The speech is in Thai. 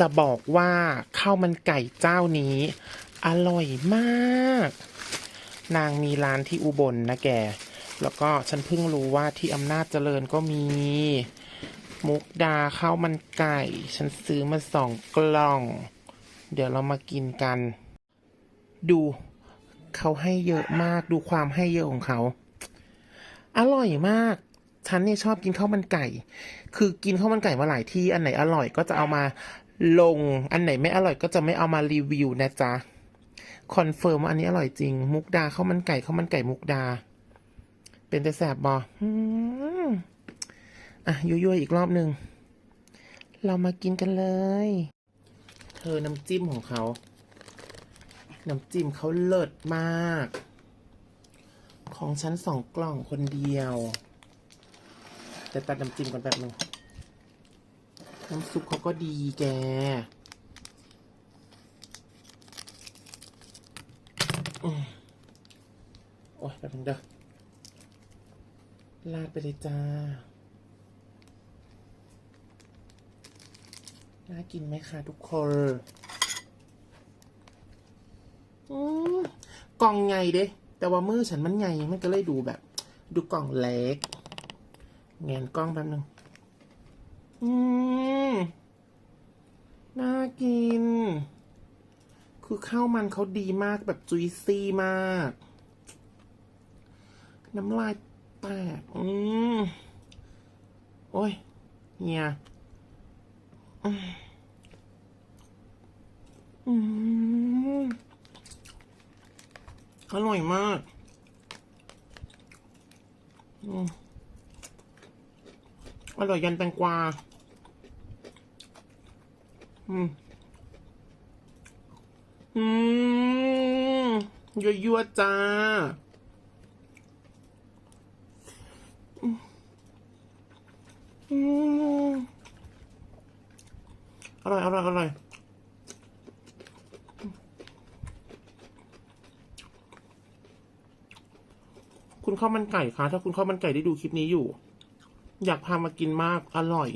จะบอกว่าข้าวมันไก่เจ้านี้ อร่อยมาก นางมีร้านที่อุบลนะแก แล้วก็ฉันเพิ่งรู้ว่าที่อำนาจเจริญก็มี มุกดาข้าวมันไก่ ฉันซื้อมาสองกล่อง เดี๋ยวเรามากินกัน ดูเขาให้เยอะมากดูความให้เยอะของเขา อร่อยมาก ฉันเนี่ยชอบกินข้าวมันไก่ คือกินข้าวมันไก่มาหลายที่อันไหนอร่อยก็จะเอามา ลงอันไหนไม่อร่อยก็จะไม่เอามารีวิวนะจ๊ะ คอนเฟิร์มว่าอันนี้อร่อยจริง มุกดาข้าวมันไก่ข้าวมันไก่มุกดา เป็นแต่แสบบออืมอะยั่วๆอีกรอบหนึ่ง เรามากินกันเลย เธอน้ำจิ้มของเขา น้ำจิ้มเขาเลิศมาก ของฉันสองกล่องคนเดียวแต่ตัดน้ำจิ้มก่อนแป๊บนึง น้ำซุปเขาก็ดีแก โอ้ยแป๊บนึงเด้อลาดไปเลยจ้า น่ากินไหมคะทุกคนอืมกล่องไงเด้ แต่ว่ามือฉันมันไงมันก็เลยดูแบบ ดูกล่องเล็ก แงนกล้องแป๊บนึง อืม น่ากิน คือข้าวมันเขาดีมากแบบจุยซี่มาก น้ำลายแตก อืม โอ้ยเฮียอืม อร่อยมากอืมอร่อยยันแตงกวา อืม อืมยั่วยั่วๆจ้าอืมอืมอร่อยอร่อยอร่อยคุณข้าวมันไก่คะถ้าคุณข้าวมันไก่ได้ดูคลิปนี้อยู่ อยากพามากินมากอร่อย